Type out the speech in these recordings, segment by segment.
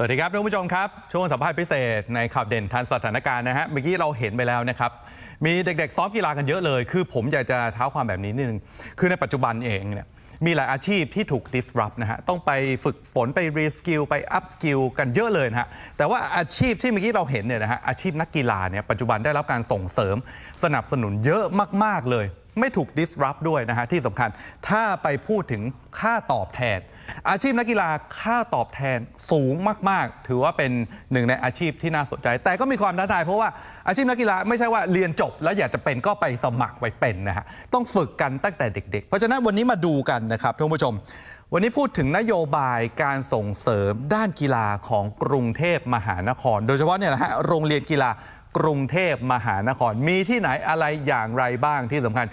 สวัสดีครับท่านผู้ชมครับ ช่วงสัมภาษณ์พิเศษในข่าวเด่นทันสถานการณ์นะฮะเมื่อกี้เราเห็นไปแล้วนะครับ มีเด็กๆซ้อมกีฬากันเยอะเลย คือผมอยากจะเท้าความแบบนี้นิดนึง คือในปัจจุบันเองเนี่ยมีหลายอาชีพที่ถูก disrupt นะฮะต้องไปฝึกฝนไป reskill ไป upskill กันเยอะเลยนะฮะแต่ว่าอาชีพที่เมื่อกี้เราเห็นเนี่ยนะฮะอาชีพนักกีฬาเนี่ยปัจจุบันได้รับการส่งเสริมสนับสนุนเยอะมาก ๆเลย ไม่ถูก disrupt ด้วยนะฮะที่สำคัญถ้าไปพูดถึงค่าตอบแทน อาชีพนักกีฬาค่าตอบแทนสูงมาก ๆ ถือว่าเป็นหนึ่งในอาชีพที่น่าสนใจ แต่ก็มีความท้าทายเพราะว่าอาชีพนักกีฬาไม่ใช่ว่าเรียนจบ แล้วอยากจะเป็นก็ไปสมัครไปเป็นนะฮะต้องฝึกกันตั้งแต่เด็ก ๆ เพราะฉะนั้นวันนี้มาดูกันนะครับท่านผู้ชม วันนี้พูดถึงนโยบายการส่งเสริมด้านกีฬาของกรุงเทพมหานคร โดยเฉพาะเนี่ยนะฮะโรงเรียนกีฬากรุงเทพมหานครมีที่ไหนอะไรอย่างไรบ้างที่สำคัญ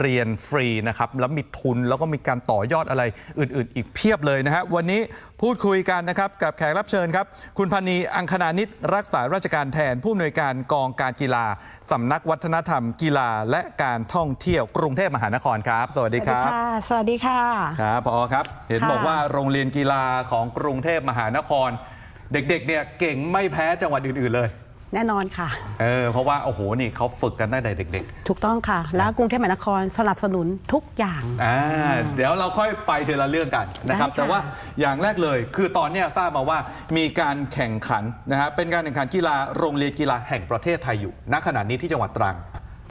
เรียนฟรีนะครับ แล้วมีทุนแล้วก็มีการต่อยอดอะไรอื่น ๆ อีกเพียบเลยนะฮะวันนี้พูดคุยกันนะครับกับแขกรับเชิญครับ คุณพันนีอังคณานิตรักษาราชการแทนผู้อำนวยการกองการกีฬาสำนักวัฒนธรรม กีฬาและการท่องเที่ยวกรุงเทพมหานครครับ สวัสดีครับ สวัสดีค่ะ ครับพอครับ เห็นค่ะบอกว่าโรงเรียนกีฬาของกรุงเทพมหานคร เด็กๆเนี่ยเก่งไม่แพ้จังหวัดอื่น ๆ เลย แน่นอนค่ะ เออเพราะว่าโอ้โหนี่เขาฝึกกันตั้งแต่เด็กๆถูกต้องค่ะ แล้วกรุงเทพมหานครสนับสนุนทุกอย่างอ่าเดี๋ยวเราค่อยไปทีละเรื่องกันนะครับ ได้ค่ะ แต่ว่าอย่างแรกเลย คือตอนเนี้ยทราบมาว่ามีการแข่งขันนะฮะเป็นการแข่งขันกีฬาโรงเรียนกีฬาแห่งประเทศไทยอยู่ณขณะนี้ที่จังหวัดตรัง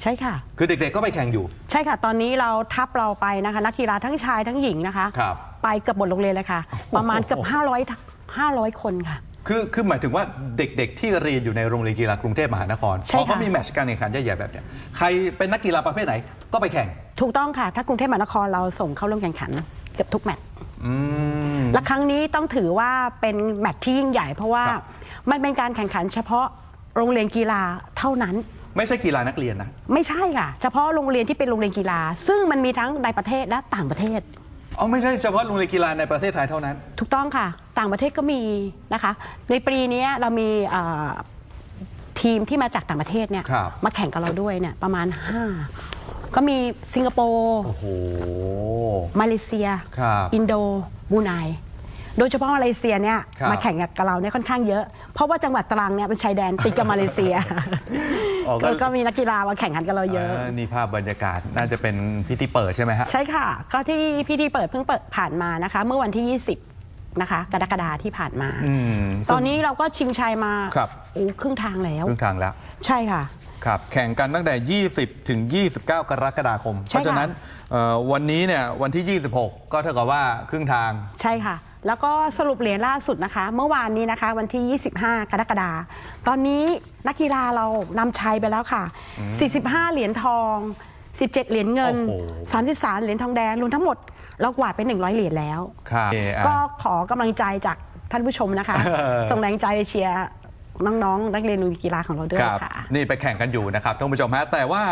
ใช่ค่ะ คือเด็กๆก็ไปแข่งอยู่ ใช่ค่ะ ตอนนี้เราทับเราไปนะคะ นักกีฬาทั้งชายทั้งหญิงนะคะ ครับ ไปเกือบหมดโรงเรียนเลยค่ะ ประมาณเกือบ500 500 คนค่ะ คือคือหมายถึงว่าเด็กๆ ที่เรียนอยู่ในโรงเรียนกีฬากรุงเทพมหานครใช่พอเขาค่ะมีแมตช์การแข่งขันใหญ่ๆแบบเนี้ยใครเป็นนักกีฬาประเภทไหนก็ไปแข่งถูกต้องค่ะ ถ้ากรุงเทพมหานครเราส่งเข้าร่วมแข่งขันเกือบทุกแมตช์ อืม และครั้งนี้ต้องถือว่าเป็นแมตช์ที่ยิ่งใหญ่เพราะว่าครับ มันเป็นการแข่งขันเฉพาะโรงเรียนกีฬาเท่านั้น ไม่ใช่กีฬานักเรียนนะ ไม่ใช่ค่ะ เฉพาะโรงเรียนที่เป็นโรงเรียนกีฬา ซึ่งมันมีทั้งในประเทศและต่างประเทศ อ๋อไม่ใช่เฉพาะโรงเรียนกีฬาในประเทศไทยเท่านั้น ถูกต้องค่ะ ต่างประเทศก็มีนะคะ ในปีนี้เรามีเอ่อทีมที่มาจากต่างประเทศเนี่ยครับ มาแข่งกับเราด้วยเนี่ยประมาณ 5 ก็มีสิงคโปร์โอ้โห มาเลเซีย ครับ อินโดบรูไนโดยเฉพาะมาเลเซียเนี่ยครับ มาแข่งกับเราเนี่ยค่อนข้างเยอะ เพราะว่าจังหวัดตรังเนี่ยเป็นชายแดนติดกับมาเลเซีย อ๋อก็ ก็ก็มีนักกีฬามาแข่งขันกับเราเยอะานี่ภาพบรรยากาศน่าจะเป็นพิธีเปิดใช่ไหมฮะ ใช่ค่ะ ก็ที่พิธีเปิดเพิ่งเปิดผ่านมานะคะ เมื่อวันที่ 20 นะคะ กรกฎาที่ผ่านมา อืมตอนนี้เราก็ชิงชัยมาครับ โอ้ครึ่งทางแล้ว ครึ่งทางแล้ว ใช่ค่ะ ครับ แข่งกันตั้งแต่ 20 ถึง 29 กรกฎาคม ใช่เพราะฉะค่ะนั้นเอ่อวันนี้เนี่ยวันที่ 26 ก็เท่ากับว่าครึ่งทาง ใช่ค่ะ แล้วก็สรุปเหรียญล่าสุดนะคะ เมื่อวานนี้นะคะวันที่ 25 กรกฎาคมตอนนี้นักกีฬาเรานำชัยไปแล้วค่ะ 45 เหรียญทอง 17 เหรียญเงิน โอ้โห 33 เหรียญทองแดงรวมทั้งหมดเรากวาดไป 100 เหรียญแล้ว ครับก็ขอกำลังใจจากท่านผู้ชมนะคะเออส่งแรงใจเชียร์น้องๆ นักเรียนโรงเรียนกีฬาของเราด้วยครับค่ะ นี่ไปแข่งกันอยู่นะครับท่านผู้ชมฮะแต่ว่า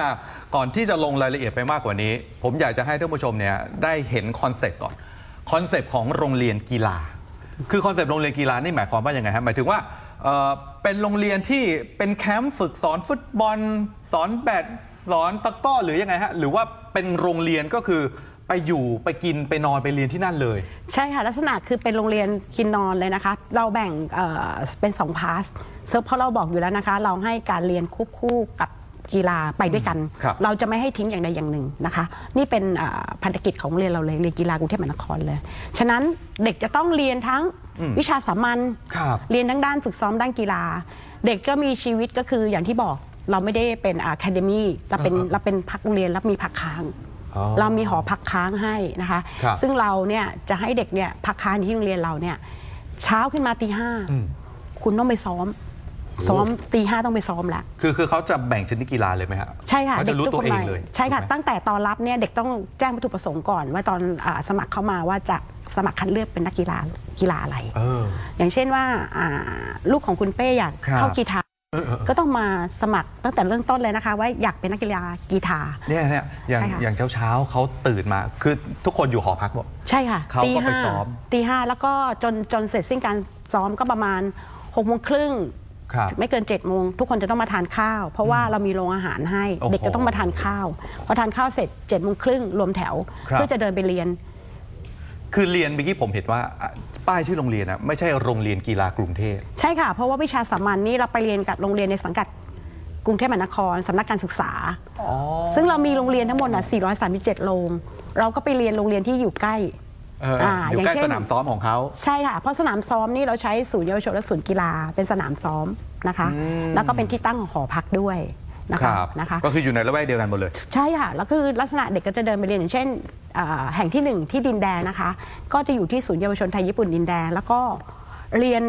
ก่อนที่จะลงรายละเอียดไปมากกว่านี้ ผมอยากจะให้ท่านผู้ชมเนี่ยได้เห็นคอนเซปต์ก่อน คอนเซปต์ของโรงเรียนกีฬา คือคอนเซปต์โรงเรียนกีฬานี่หมายความว่ายังไงฮะหมายถึงว่าเอ่อเป็นโรงเรียนที่เป็นแคมป์ฝึกสอนฟุตบอล สอนแบดสอนตะกร้อหรือยังไงฮะหรือว่าเป็นโรงเรียนก็คือไปอยู่ไปกินไปนอนไปเรียนที่นั่นเลย ใช่ค่ะ ลักษณะคือเป็นโรงเรียนกินนอนเลยนะคะ เราแบ่งเอ่อเป็น2พาสเพราะเราบอกอยู่แล้วนะคะ เราให้การเรียนควบคู่กับ กีฬาไปด้วยกัน ครับเราจะไม่ให้ทิ้งอย่างใดอย่างหนึ่งนะคะ นี่เป็นเอ่อพันธกิจของโรงเรียนเราเลยเรียนกีฬากรุงเทพมหานครเลย ฉะนั้นเด็กจะต้องเรียนทั้งวิชาสามัญครับ เรียนทั้งด้านฝึกซ้อมด้านกีฬา เด็กก็มีชีวิตก็คืออย่างที่บอกเราไม่ได้เป็นอะคาเดมี่เราเป็นเราเป็นพักโรงเรียนแล้วมีพักค้าง อ๋อเรามีหอพักค้างให้นะคะ ครับซึ่งเราเนี่ยจะให้เด็กเนี่ยพักค้างที่โรงเรียนเราเนี่ยเช้าขึ้นมาตีห้าคุณต้องไปซ้อม ซ้อมตีห้าต้องไปซ้อมแล้วคือคือเขาจะแบ่งชนิดกีฬาเลยไหมฮะใช่ค่ะเขาจะรู้ทุกตัวคนเองมาเลยใช่ค่ะถูกไหมตั้งแต่ตอนรับเนี่ยเด็กต้องแจ้งวัตถุประสงค์ก่อน ว่าตอนอาสมัครเข้ามาว่าจะสมัครคัดเลือกเป็นนักกีฬากีฬาอะไรเอออย่างเช่นว่าอ่าลูกของคุณเป้อยากครับเข้ากีฬาเออเออก็ต้องมาสมัครตั้งแต่เริ่มต้นเลยนะคะ ว่าอยากเป็นนักกีฬากีฬาเนี่ยเนี่ยอย่างใช่ค่ะอย่างเช้าเช้าๆเขาตื่นมา คือทุกคนอยู่หอพักหมดใช่ค่ะเขาก็ตีไปห้าซ้อมตีห้าแล้วก็จนจนเสร็จสิ้นการซ้อมก็ประมาณ6กโมงครึ่งครับ ไม่เกิน7จ็ดโมงทุกคนจะต้องมาทานข้าว เพราะว่าเรามีโรงอาหารให้โอ้โหเด็กจะต้องมาทานข้าวพอทานข้าวเสร็จ7จ็ดโมงครึ่งรวมแถวครับ เพื่อจะเดินไปเรียน คือเรียนเมื่อกี้ผมเห็นว่าอะป้ายชื่อโรงเรียนนะไม่ใช่โรงเรียนกีฬากรุงเทพ ใช่ค่ะ เพราะว่าวิชาสามัญนี่เราไปเรียนกับโรงเรียนในสังกัดกรุงเทพมหานครสำนักการศึกษา ซึ่งเรามีโรงเรียนทั้งหมดน่ะ437 โรง เราก็ไปเรียนโรงเรียนที่อยู่ใกล้ เอออยู่ใกล้สนามซ้อมของเขา ใช่ค่ะ เพราะสนามซ้อมนี่เราใช้ศูนย์เยาวชนและศูนย์กีฬาเป็นสนามซ้อมนะคะแล้วก็เป็นที่ตั้งของหอพักด้วยนะคคะรับนะคะ ก็คืออยู่ในละแวกเดียวกันหมดเลย ใช่ค่ะ แล้วคือลักษณะเด็กก็จะเดินไปเรียนอย่างเช่นเอ่อแห่งที่หนึ่งที่ดินแดงนะคะ ก็จะอยู่ที่ศูนย์เยาวชนไทยญี่ปุ่นดินแดง แล้วก็เรียน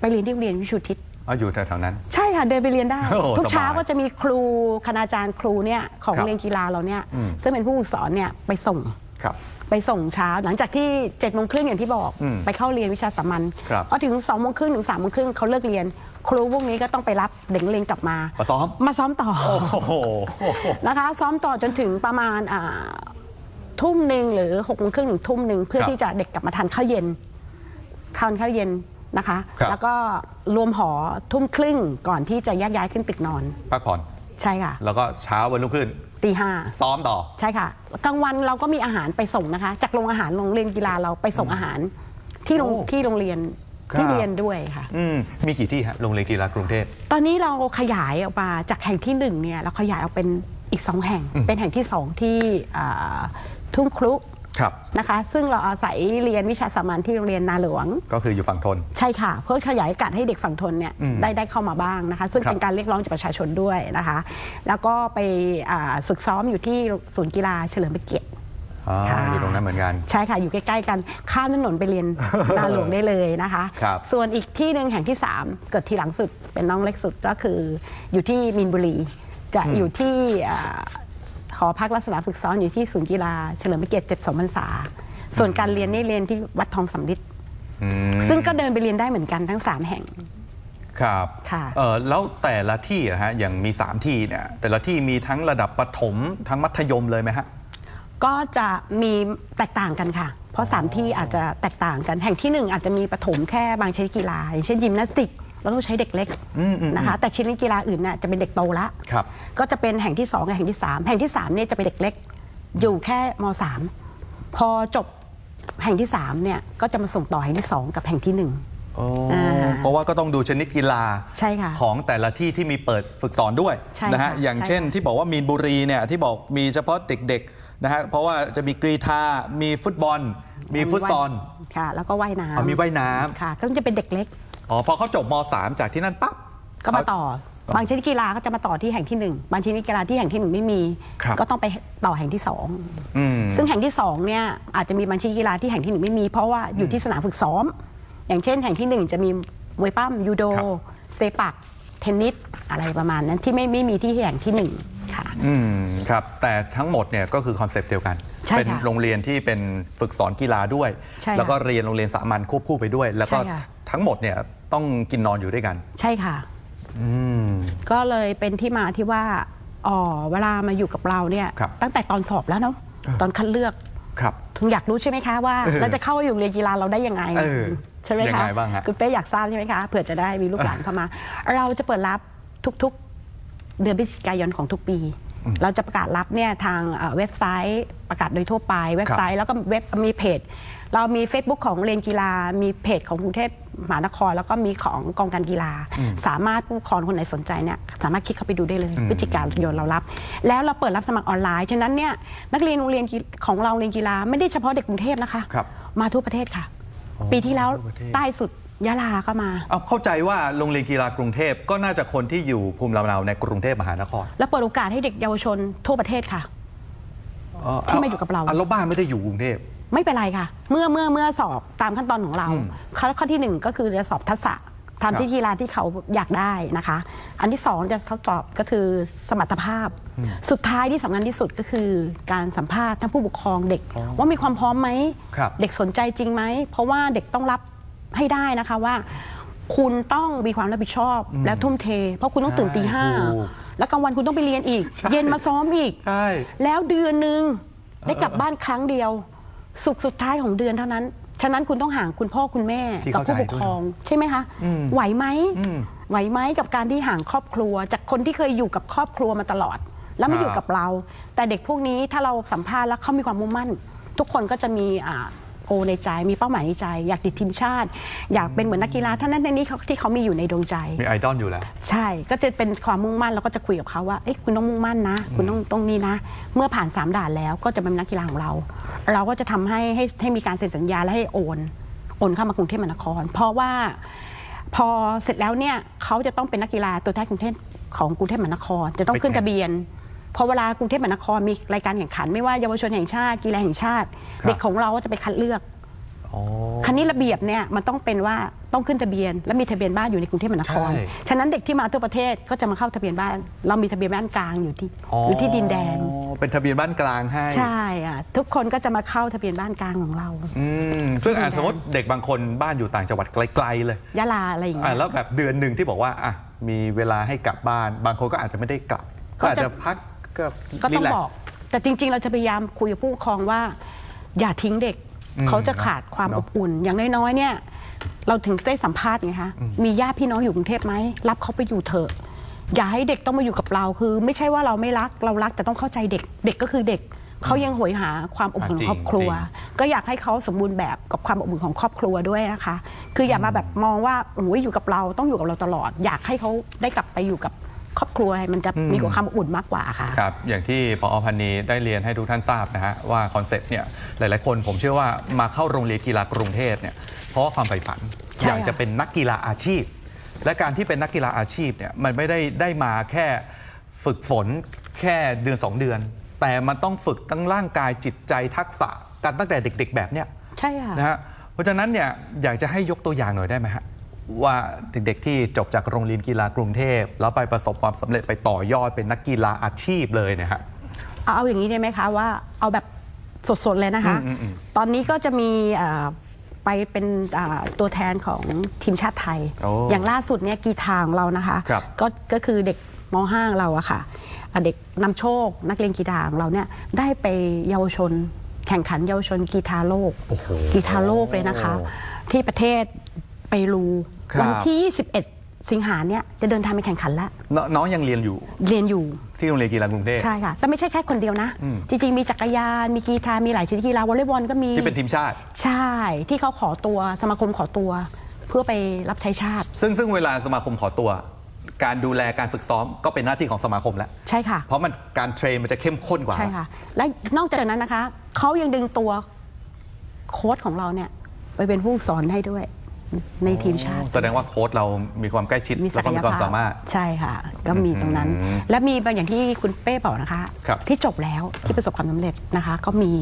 ไปเรียนที่โรงเรียนวิชุทิศ อ๋ออยู่แถวๆนั้น ใช่ค่ะ เดินไปเรียนได้ โอ้โหทุกเช้าสบายก็จะมีครูคณาจารย์ครูเนี่ยของครับเรียนกีฬาเราเนี่ย อืม ซึ่งเป็นผู้ฝึกสอนเนี่ยไปส่ง ครับ ไปส่งเช้าหลังจากที่7จ็ดโมงครึ่งอย่างที่บอกอืมไปเข้าเรียนวิชาสามัญครับ พอถึง2องโมงครึ่งถึง3ามโมงครึ่งเขาเลิกเรียน ครูพวกนี้ก็ต้องไปรับเด็กนักเรียนกลับมา มาซ้อม มาซ้อมต่อ โอ้โห นะคะซ้อมต่อจนถึงประมาณอ่าทุ่มหนึ่งหรือหกโมงครึ่งถึงทุ่มหนึ่งเพื่อครับที่จะเด็กกลับมาทานข้าวเย็นทานข้าวเย็นนะคะ ครับ แล้วก็รวมหอทุ่มครึ่งก่อนที่จะแยกย้ายขึ้นตึกนอน พักผ่อน ใช่ค่ะ แล้วก็เช้าวันรุ่งขึ้น ตีห้าซ้อมต่อ ใช่ค่ะกลางวันเราก็มีอาหารไปส่งนะคะ จากโรงอาหารโรงเรียนกีฬาเราไปส่งอาหารที่โรงโอ้ที่โรงเรียนครับ ที่เรียนด้วยค่ะ อืมมีกี่ที่ฮะโรงเรียนกีฬากรุงเทพ ตอนนี้เราขยายออกมาจากแห่งที่หนึ่งเนี่ยเราขยายออกเป็นอีกสองแห่ง เป็นแห่งที่สองที่อ่าทุ่งครุครับ นะคะ ซึ่งเราอาศัยเรียนวิชาสามัญที่โรงเรียนนาหลวง ก็คืออยู่ฝั่งทน ใช่ค่ะ เพื่อขยายโอกาสให้เด็กฝั่งทนเนี่ยอืมได้ได้เข้ามาบ้างนะคะ ซึ่งครับเป็นการเรียกร้องจากประชาชนด้วยนะคะ แล้วก็ไปอ่าฝึกซ้อมอยู่ที่ศูนย์กีฬาเฉลิมพระเกียรติอ๋อค่ะอยู่ตรงนั้นเหมือนกัน ใช่ค่ะ อยู่ใกล้ๆกัน ข้ามถนนไปเรียนนาหลวงได้เลยนะคะครับส่วนอีกที่หนึ่งแห่งที่ 3 เกิดทีหลังสุดเป็นน้องเล็กสุดก็คืออยู่ที่มีนบุรี จะอยู่ที่อ่า หอพักลักษณะฝึกซ้อมอยู่ที่ศูนย์กีฬาเฉลิมพระเกียรติเจ็ดสองพรรษา ส่วนการเรียนนี่เรียนที่วัดทองสำริดอืมซึ่งก็เดินไปเรียนได้เหมือนกันทั้ง3แห่ง ครับค่ะ เออแล้วแต่ละที่อะฮะอย่างมี 3 ที่เนี่ยแต่ละที่มีทั้งระดับประถมทั้งมัธยมเลยไหมฮะ ก็จะมีแตกต่างกันค่ะ เพราะ3ที่อาจจะแตกต่างกัน แห่งที่1อาจจะมีปฐมแค่บางชนิดกีฬาอย่างเช่นยิมนาสติก เราต้องใช้เด็กเล็กอืมอืมนะคะ แต่ชนิดกีฬาอื่นน่ะจะเป็นเด็กโตละครับ ก็จะเป็นแห่งที่2กับแห่งที่3แห่งที่3เนี่ยจะเป็นเด็กเล็ก อยู่แค่ม3พอจบแห่งที่3เนี่ยก็จะมาส่งต่อแห่งที่2กับแห่งที่1โอ้อ่าเพราะว่าก็ต้องดูชนิดกีฬาใช่ค่ะของแต่ละที่ที่มีเปิดฝึกสอนด้วยใช่นะฮะค่ะอย่างใช่เช่นค่ะที่บอกว่ามีนบุรีเนี่ยที่บอกมีเฉพาะเด็กๆนะฮะเพราะว่าจะมีกรีธามีฟุตบอล มีฟุตซอล ค่ะ แล้วก็ว่ายน้ำอ๋อมีว่ายน้ำ ค่ะ ก็จะเป็นเด็กเล็ก อ๋อพอเขาจบม .3 จากที่นั่นปั๊บ ก็มาต่อ บางชนิดกีฬาก็จะมาต่อที่แห่งที่หนึ่งบางชนิดกีฬาที่แห่งที่หนึ่งไม่มี ครับก็ต้องไปต่อแห่งที่สองอืม ซึ่งแห่งที่สองเนี่ยอาจจะมีบางชนิดกีฬาที่แห่งที่หนึ่งไม่มี เพราะว่าอยู่ที่สนามฝึกซ้อม อย่างเช่น แห่งที่หนึ่งจะมีมวยปั้มยูโดครับ เซปักเทนนิสอะไรประมาณนั้นที่ไม่ไม่มีที่แห่งที่หนึ่งค่ะ อืมครับ แต่ทั้งหมดเนี่ยก็คือคอนเซปต์เดียวกัน ใช่เป็นค่ะโรงเรียนที่เป็นฝึกสอนกีฬาด้วย ใช่ค่ะแล้วก็เรียนโรงเรียนสามัญควบคู่ไปด้วย แล้วก็ใช่ค่ะ ทั้งหมดเนี่ยต้องกินนอนอยู่ด้วยกัน ใช่ค่ะ อืม ก็เลยเป็นที่มาที่ว่าอ๋อเวลามาอยู่กับเราเนี่ย ครับตั้งแต่ตอนสอบแล้วเนาะตอนคัดเลือกครับทุกอยากรู้ใช่ไหมคะว่าเออเราจะเข้าอยู่โรงเรียนกีฬาเราได้ยังไงเออใช่ไหมยังคะไงบ้างฮะ คุณเป้อยากทราบใช่ไหมคะเผื่อจะได้มีลูกหลานเข้ามา เราจะเปิดรับทุกๆ เดือนพฤศจิกายนของทุกปี เราจะประกาศรับเนี่ยทางเอ่อเว็บไซต์ประกาศโดยทั่วไป เว็บไซต์แล้วก็เว็บมีเพจ เรามี Facebook ของเรียนกีฬามีเพจของกรุงเทพ มหานครแล้วก็มีของกองการกีฬา สามารถผู้ปกครองคนไหนสนใจเนี่ยสามารถคลิกเข้าไปดูได้เลยพฤศจิกายนเรารับ แล้วเราเปิดรับสมัครออนไลน์ฉะนั้นเนี่ยนักเรียนโรงเรียนกีของเราโรงเรียนกีฬาไม่ได้เฉพาะเด็กกรุงเทพนะคะครับมาทั่วประเทศค่ะ ปีที่แล้วทั่วประเทศใต้สุดยะลาก็มาเอาเข้าใจว่าโรงเรียนกีฬากรุงเทพก็น่าจะคนที่อยู่ภูมิลำเนาในกรุงเทพมหานคร แล้วเปิดโอกาสให้เด็กเยาวชนทั่วประเทศค่ะที่มาอยู่กับเราะแล้วบ้านไม่ได้อยู่กรุงเทพ ไม่เป็นไรค่ะ เมื่อเมื่อเมื่อสอบตามขั้นตอนของเราอืมข้อข้อที่หนึ่งก็คือจะสอบทักษะครัทำบที่กีฬาที่เขาอยากได้นะคะ อันที่สองจะทดสอบก็คือสมรรถภาพ สุดท้ายที่สำคัญที่สุดก็คือการสัมภาษณ์ทั้งผู้ปกครองเด็ก ว่ามีความพร้อมไหม ครับเด็กสนใจจริงไหม เพราะว่าเด็กต้องรับให้ได้นะคะว่า คุณต้องมีความรับผิดชอบและทุ่มเท เพราะคุณต้องตื่นตีห้าถูกแล้วกลางวันคุณต้องไปเรียนอีก ใช่ เย็นมาซ้อมอีก ใช่ แล้วเดือนหนึ่งได้กลับบ้านครั้งเดียว สุกร์สุดท้ายของเดือนเท่านั้น ฉะนั้นคุณต้องห่างคุณพ่อคุณแม่ที่กัเข้าผู้ปกครองใช่ไหมคะไหวไหม อืม ไหวไหมกับการที่ห่างครอบครัว จากคนที่เคยอยู่กับครอบครัวมาตลอด แล้วครับมาอยู่กับเรา แต่เด็กพวกนี้ถ้าเราสัมภาษณ์แล้วเขามีความมุ่งมั่น ทุกคนก็จะมีอ่า โกในใจ มีเป้าหมายในใจ อยากติดทีมชาติ อยากเป็นเหมือนนักกีฬาท่านนั้นท่านนี้เขาที่เขามีอยู่ในดวงใจ มีไอดอลอยู่แล้ว ใช่ก็จะเป็นความมุ่งมั่นแล้วก็จะคุยกับเขาว่าเอ้ยคุณต้องมุ่งมั่นนะ คุณต้องตรงนี้นะ เมื่อผ่าน3ด่านแล้วก็จะเป็นนักกีฬาของเรา เราก็จะทำให้ให้ให้มีการเซ็นสัญญาและให้โอนโอนเข้ามากรุงเทพมหานคร เพราะว่าพอเสร็จแล้วเนี่ยเขาจะต้องเป็นนักกีฬาตัวแทนกรุงเทพของกรุงเทพมหานคร จะต้องขึ้นทะเบียน พอเวลากรุงเทพมหานครมีรายการแข่งขัน ไม่ว่าเยาวชนแห่งชาติกีฬาแห่งชาติ ครับ เด็กของเราก็จะไปคัดเลือก อ๋อ คันนี้ระเบียบเนี่ยมันต้องเป็นว่าต้องขึ้นทะเบียน และมีทะเบียนบ้านอยู่ในกรุงเทพมหานคร ใช่ฉะนั้นเด็กที่มาทั่วประเทศก็จะมาเข้าทะเบียนบ้าน เรามีทะเบียนบ้านกลางอยู่ที่อยู่ที่ดินแดงอ๋อเป็นทะเบียนบ้านกลางให้ ใช่อะทุกคนก็จะมาเข้าทะเบียนบ้านกลางของเรา อืมซึ่งอะดินแดงสมมติเด็กบางคนบ้านอยู่ต่างจังหวัดไกลๆเลยยะลาอะไรอย่างอะเงี้ย แล้วแบบเดือนหนึ่งที่บอกว่าอะมีเวลาให้กลับบ้าน บางคนก็อาจจะไม่ได้กลับ ก็ก็อาจจะ จะพัก ก็ก็ต้องรีแลซ์บอก แต่จริง ๆ เราจะพยายามคุยกับผู้ปกครองว่า อย่าทิ้งเด็กอืมเขาจะขาดความเนออะบอุ่น อย่างน้อยๆเนี่ย เราถึงได้สัมภาษณ์ไงคะมีญาติพี่น้องอยู่กรุงเทพไหมรับเขาไปอยู่เถอะอย่าให้เด็กต้องมาอยู่กับเราคือ ไม่ใช่ว่าเราไม่รักเรารักแต่ต้องเข้าใจเด็กเด็กก็คือเด็กเขายังโหยหาความอบอุ่นของครอบครัว ก็อยากให้เขาสมบูรณ์แบบกับความอบอุ่นของครอบครัวด้วยนะคะ คืออย่ามาแบบมองว่าโอ้ยอยู่กับเราต้องอยู่กับเราตลอด อยากให้เขาได้กลับไปอยู่กับ ครอบครัวมันจะมีความอบอุ่นมากกว่าค่ะครับอย่างที่พอพันนีได้เรียนให้ทุกท่านทราบนะฮะว่าคอนเซ็ปต์เนี่ยหลาย ๆ คนผมเชื่อว่ามาเข้าโรงเรียนกีฬากรุงเทพเนี่ยเพราะว่าความใฝ่ฝันใช่อยากจะเป็นนักกีฬาอาชีพ และการที่เป็นนักกีฬาอาชีพเนี่ยมันไม่ได้ได้มาแค่ฝึกฝนแค่เดือน 2 เดือน แต่มันต้องฝึกทั้งร่างกายจิตใจทักษะกันตั้งแต่เด็ก ๆ แบบเนี้ยใช่ค่ะนะฮะเพราะฉะนั้นเนี่ยอยากจะให้ยกตัวอย่างหน่อยได้ไหมฮะ ว่าเด็กๆที่จบจากโรงเรียนกีฬากรุงเทพ แล้วไปประสบความสำเร็จไปต่อยอดเป็นนักกีฬาอาชีพเลยเนะฮะเอาเอาอย่างนี้ได้ไหมคะว่าเอาแบบสดๆเลยนะคะอืมอืมอืมตอนนี้ก็จะมีเอ่อไปเป็นอ่าตัวแทนของทีมชาติไทยโอ้อย่างล่าสุดเนี่ยกีฬาของเรานะคะครับก็ก็คือเด็กม .5 เราอะค่ะอะเด็กนำโชคนักเรียนกีฬาของเราเนี่ยได้ไปเยาวชน แข่งขันเยาวชนกีฬาโลกโอ้โหกีฬาโลกเลยนะคะ ที่ประเทศเปรู ครับวัที่ 21 สิงหาเนี่ยจะเดินทางไปแข่งขันแล้วนน้องยังเรียนอยู่ เรียนอยู่ที่โรงเรียนกีฬากรุงเทพใช่ค่ะแต่ไม่ใช่แค่คนเดียวนะ จริงๆ มีจักรยาน มีกีฬามีหลายชนิดกีฬาวอลเลย์บอลก็มีที่เป็นทีมชาติ ใช่ที่เขาขอตัวสมาคมขอตัว เพื่อไปรับใช้ชาติ ซึ่งซึ่งเวลาสมาคมขอตัว การดูแลการฝึกซ้อมก็เป็นหน้าที่ของสมาคมแล้วใช่ค่ะ เพราะมันการเทรนมันจะเข้มข้นกว่าใช่ค่ะ และนอกจากนั้นนะคะเขายังดึงตัวโค้ชของเราเนี่ยไปเป็นผู้สอนให้ด้วย ในทีมชาติ แสดงว่าโค้ชเรามีความใกล้ชิดมีศัแล้วกก็ยมีความภาพสามารถ ใช่ค่ะ ก็มีตรงนั้นอืมและมีบางอย่างที่คุณเป้บอกนะคะครับที่จบแล้วที่ประสบความสำเร็จนะคะ ก็มี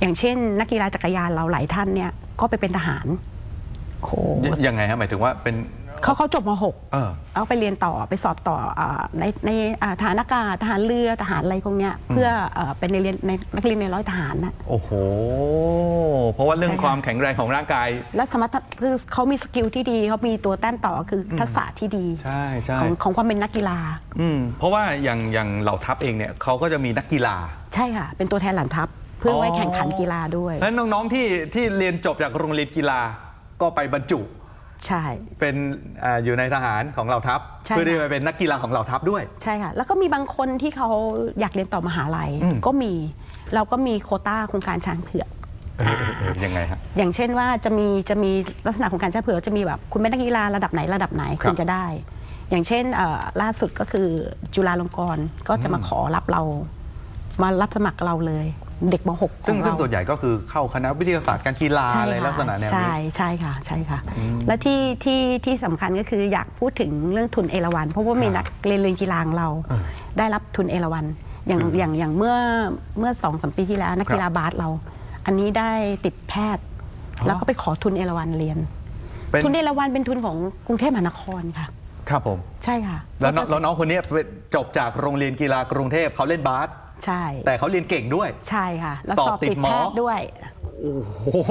อย่างเช่น นักกีฬาจักรยานเราหลายท่านเนี่ยก็ไปเป็นทหารโอ้โหยยังไงฮะหมายถึงว่าเป็น เขาเขาจบมเออ .6 เอาไปเรียนต่อไปสอบต่ออาในในอ่าทหารอากาศทหารเรือทหารอะไรพวกเนี้ยเพื่อเอ่อเป็นในเรียนในนักเรียนในร้อยทหารนะโอ้โห เพราะว่าเรื่องใช่ค่ะความแข็งแรงของร่างกาย และสมรรถคือเขามีสกิลที่ดีเขามีตัวแต้มต่อคืออทักษะที่ดีใช่ใช่ของของความเป็นนักกีฬาอืมเพราะว่าอย่างอย่างเหล่าทัพเองเนี่ยเขาก็จะมีนักกีฬา ใช่ค่ะ เป็นตัวแทนหลานทัพเพื่อไว้แข่งขันกีฬาด้วยแล้วน้องๆที่ที่เรียนจบจากโรงเรียนกีฬาก็ไปบรรจุ ใช่ เป็นอ่าอยู่ในทหารของเหล่าทัพ ใช่ เพื่อที่ค่ะจะไปเป็นนักกีฬาของเหล่าทัพด้วย ใช่ค่ะ แล้วก็มีบางคนที่เขาอยากเรียนต่อมหาลัยอืม ก็มี เราก็มีโควต้าโครงการช้างเผือกเออเออเออยังไงฮะ อย่างเช่นว่าจะมีจะมีลักษณะของการช้างเผือกจะมีแบบคุณเป็นนักกีฬาระดับไหนระดับไหนครับ คุณจะได้ อย่างเช่นเอ่อล่าสุดก็คือจุฬาลงกรณ์ก็จะมาขอรับเรา มารับสมัครเราเลย เด็กม .6 ขซึ่องงซึ่งเราส่วนใหญ่ก็คือเข้าคณะวิทยาศาสตร์การกีฬาใช่อะไรค่ะลักษณะแนวใช่นี้ใช่ค่ะใช่ค่ะ และที่ที่ที่สำคัญก็คืออยากพูดถึงเรื่องทุนเอราวันเพราะว่ามีนักเรียนเรียนกีฬาของเรา ได้รับทุนเอราวันอย่างอย่างอย่างเมื่อเมื่อสองสามปีที่แล้วนักกีฬาบาสเรา อันนี้ได้ติดแพทย์ แล้วก็ไปขอทุนเอราวันเรียน เป็น ทุนเอราวันเป็นทุนของกรุงเทพมหานครค่ะ ครับผม ใช่ค่ะ แล้วน้องแล้วน้องคนนี้จบจากโรงเรียนกีฬากรุงเทพเขาเล่นบาส ใช่ แต่เขาเรียนเก่งด้วย ใช่ค่ะ แล้วสอบสอบติดติดหมแพอทย์ด้วย โอ้โห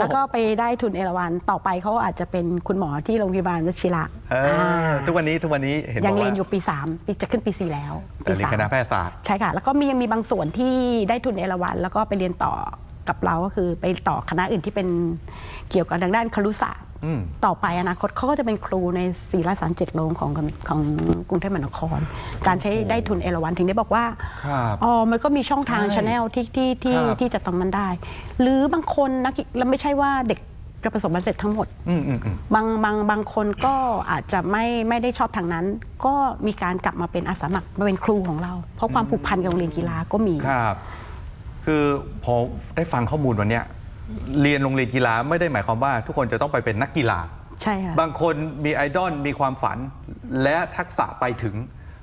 แล้วก็ไปได้ทุนเอราวันต่อไปเขาอาจจะเป็นคุณหมอที่โรงพยาบาลวชิระเอออาทุกวันนี้ทุกวันนี้เห็นยังบอกเรียว่านอยู่ปี 3 ปีจะขึ้นปี 4 แล้วเรียนคณะแพทยศาสตร์ ใช่ค่ะ แล้วก็มียังมีบางส่วนที่ได้ทุนเอราวันแล้วก็ไปเรียนต่อกับเราก็คือไปต่อคณะอื่นที่เป็นเกี่ยวกับทางด้านครุศาสตร์อืม ต่อไปอนาคตเขาก็จะเป็นครูใน4ี่ร้อยสามเจ็ดโรงของของกรุงเทพมหานคร การใช้ได้ทุนเอราวันถึงได้บอกว่าครับอ๋อมันก็มีช่องทางใช่ชาแนลที่ที่ที่ครับที่จะทำมันได้ หรือบางคนนักแล้วไม่ใช่ว่าเด็กจะประสบความสำเร็จทั้งหมดอืมอืมอืมบางบางบางคนก็อาจจะไม่ไม่ได้ชอบทางนั้น ก็มีการกลับมาเป็นอาสาสมัครมาเป็นครูของเรา เพราะความผูกพันกับโรงเรียนกีฬาก็มีครับ คือพอได้ฟังข้อมูลวันเนี้ย เรียนโรงเรียนกีฬาไม่ได้หมายความว่า ทุกคนจะต้องไปเป็นนักกีฬา ใช่ค่ะบางคนมีไอดอลมีความฝัน และทักษะไปถึง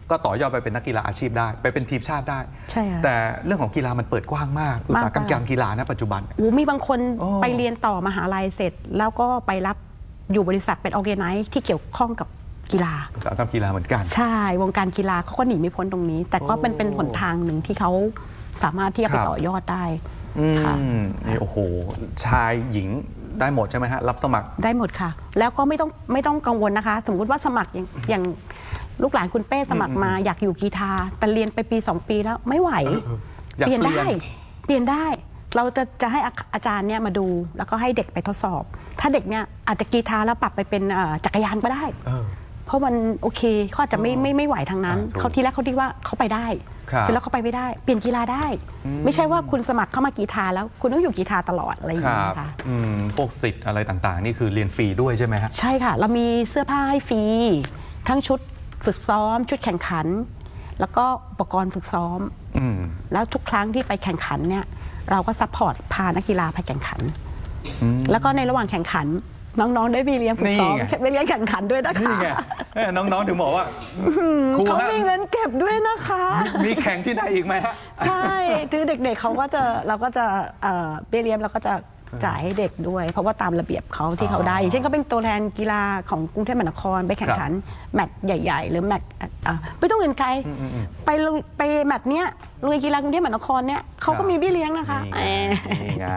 ก็ต่อยอดไปเป็นนักกีฬาอาชีพได้ ไปเป็นทีมชาติได้ ใช่ค่ะแต่เรื่องของกีฬามันเปิดกว้างมากอุตสาหกรรมมากการกีฬานะปัจจุบัน โอ้มีบางคนโอ้ ไปเรียนต่อมหาลัยเสร็จ แล้วก็ไปรับอยู่บริษัทเป็นออแกไนซ์ที่เกี่ยวข้องกับกีฬา อุตสาหกรรมกีฬาเหมือนกัน ใช่วงการกีฬาเขาก็หนีไม่พ้นตรงนี้ แต่ก็เป็นเป็นหนทางหนึ่งที่เขาสามารถที่จะไปครับ ต่อยอดได้ อืค่ะมนี่โอ้โห ชายหญิงได้หมดใช่ไหมฮะ รับสมัคร ได้หมดค่ะ แล้วก็ไม่ต้องไม่ต้องกังวลนะคะ สมมุติว่าสมัครอย่างอย่างลูกหลานคุณเป้สมัครมาอยากอยู่กีฬาแต่เรียนไปปี 2 ปีแล้วไม่ไหว อยากเปลี่ยนเปลี่ได้ยน เปลี่ยนได้ เราจะจะให้อาอาจารย์เนี่ยมาดู แล้วก็ให้เด็กไปทดสอบ ถ้าเด็กเนี่ยอาจจะกีฬาแล้วปรับไปเป็นเอ่อจักรยานก็ได้ เออ เพราะมันโอเคเขาอาจจะไม่ไม่ไม่ไหวทางนั้น อ่าถูก เขาทีแรกเขาคิดว่าเขาไปได้ ครับเสร็จแล้วเขาไปไม่ได้ เปลี่ยนกีฬาได้ไม่ใช่ว่าคุณสมัครเข้ามากีฬาแล้ว คุณต้องอยู่กีฬาตลอดอะไรอย่างคเงี้รัยบค่ะ อืมพวกสิทธิ์อะไรต่างๆ นี่คือเรียนฟรีด้วยใช่ไหมฮะ ใช่ค่ะ เรามีเสื้อผ้าให้ฟรี ทั้งชุดฝึกซ้อม ชุดแข่งขัน แล้วก็อุปกรณ์ฝึกซ้อม อืม แล้วทุกครั้งที่ไปแข่งขันเนี่ยเราก็ซัพพอร์ตพานักกีฬาไปแข่งขัน แล้วก็ในระหว่างแข่งขัน น้องๆได้ไปเรียนฝึกซ้อมนี่ไง ไปเรียนแข่งขันด้วยนะคะนี่ไงเอ้ยน้องๆถึงบอกว่าครูเขาฮะมีเงินเก็บด้วยนะคะ มีแข่งที่ไหนอีกไหมฮะ ใช่ คือเด็กๆเขาก็จะเราก็จะเอ่อเบี้ยเลี้ยงเราก็จะ จ่ายให้เด็กด้วย เพราะว่าตามระเบียบเขาที่เขาได้อย่างเช่นเขาเป็นตัวแทนกีฬาของกรุงเทพมหานครไปแข่งขันแมตช์ใหญ่ ๆ หรือแมตช์เอ่อไม่ต้องอื่นไกลไปลงไปแมตช์เนี้ยโรงเรียนกีฬากรุงเทพมหานครเนี่ยเขาก็มีเบี้ยเลี้ยงนะคะนี่ไงเอ่อนี่ไง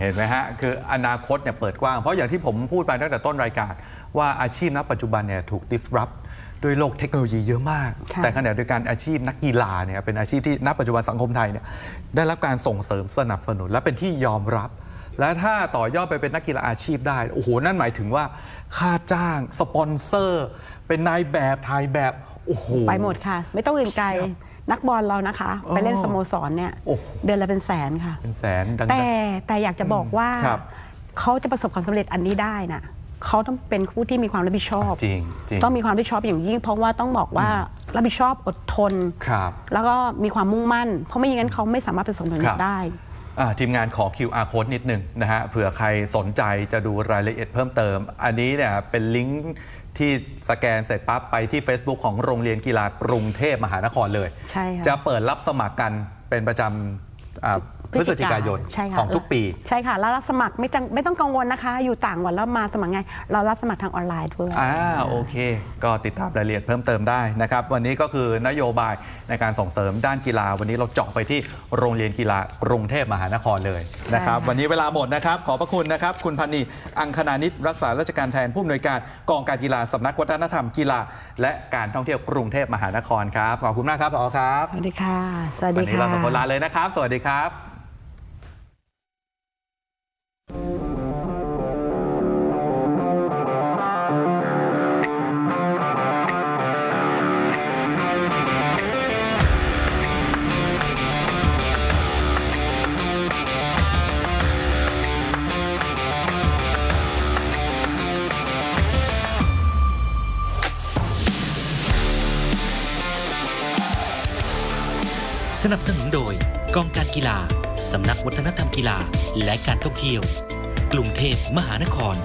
เห็นไหมฮะ คืออนาคตเนี่ยเปิดกว้าง เพราะอย่างที่ผมพูดไปตั้งแต่ต้นรายการ ว่าอาชีพณปัจจุบันเนี่ยถูก disrupt ด้วยโลกเทคโนโลยีเยอะมาก ค่ะ แต่ขณะเดียวกันอาชีพนักกีฬาเนี่ยเป็นอาชีพที่ณปัจจุบันสังคมไทยเนี่ยได้รับการส่งเสริมสนับสนุนและเป็นที่ยอมรับ และถ้าต่อยอดไปเป็นนักกีฬาอาชีพได้ โอ้โห นั่นหมายถึงว่า ค่าจ้าง สปอนเซอร์ เป็นนายแบบถ่ายแบบ โอ้โห ไปหมดค่ะ ไม่ต้องอื่นไกล นักบอลเรานะคะ ไปเล่นสโมสรเนี่ย โอ้โห เดือนละเป็นแสนค่ะ เป็นแสนดังๆแต่แต่อยากจะบอกว่า ครับ เขาจะประสบความสำเร็จอันนี้ได้นะเขาต้องเป็นผู้ที่มีความรับผิดชอบ จริงจริง ต้องมีความรับผิดชอบอย่างยิ่ง เพราะว่าต้องบอกว่ารับผิดชอบอดทน ครับ แล้วก็มีความมุ่งมั่น เพราะไม่อย่างนั้นเขาไม่สามารถประสบความสำเร็ครัจบได้อ่า ทีมงานขอ QR code นิดนึงนะฮะเผื่อใครสนใจจะดูรายละเอียดเพิ่มเติม อันนี้เนี่ยเป็นลิงก์ที่สแกนเสร็จปั๊บไปที่ Facebook ของโรงเรียนกีฬากรุงเทพมหานครเลยใช่ค่ะจะเปิดรับสมัครกันเป็นประจำ อ่าพฤศจิกายนใช่ค่ะของทุกปี ใช่ค่ะแล้วรับสมัครไม่จังไม่ต้องกังวลนะคะ อยู่ต่างวันแล้วมาสมัครไง เรารับสมัครทางออนไลน์ด้วย อ่าโอเค ก็ติดตามรายละเอียดเพิ่มเติมได้นะครับ วันนี้ก็คือนโยบายในการส่งเสริมด้านกีฬา วันนี้เราเจาะไปที่โรงเรียนกีฬากรุงเทพมหานครเลยนะครับ ใช่ค่ะ วันนี้เวลาหมดนะครับ ขอบพระคุณนะครับ คุณพันนีอังคณานิตรักษาราชการแทนผู้อำนวยการกองการกีฬาสำนักวัฒนธรรมกีฬา และการท่องเที่ยวกรุงเทพมหานครครับขอบคุณมากครับผอครับสวัสดีค่ะ สวัสวัดีนี้ค่ะ เราสองคนลาเลยนะครับ สวัสดีครับสนับสนุนโดย กองการกีฬา สำนักวัฒนธรรมกีฬา และการท่องเที่ยว กรุงเทพมหานคร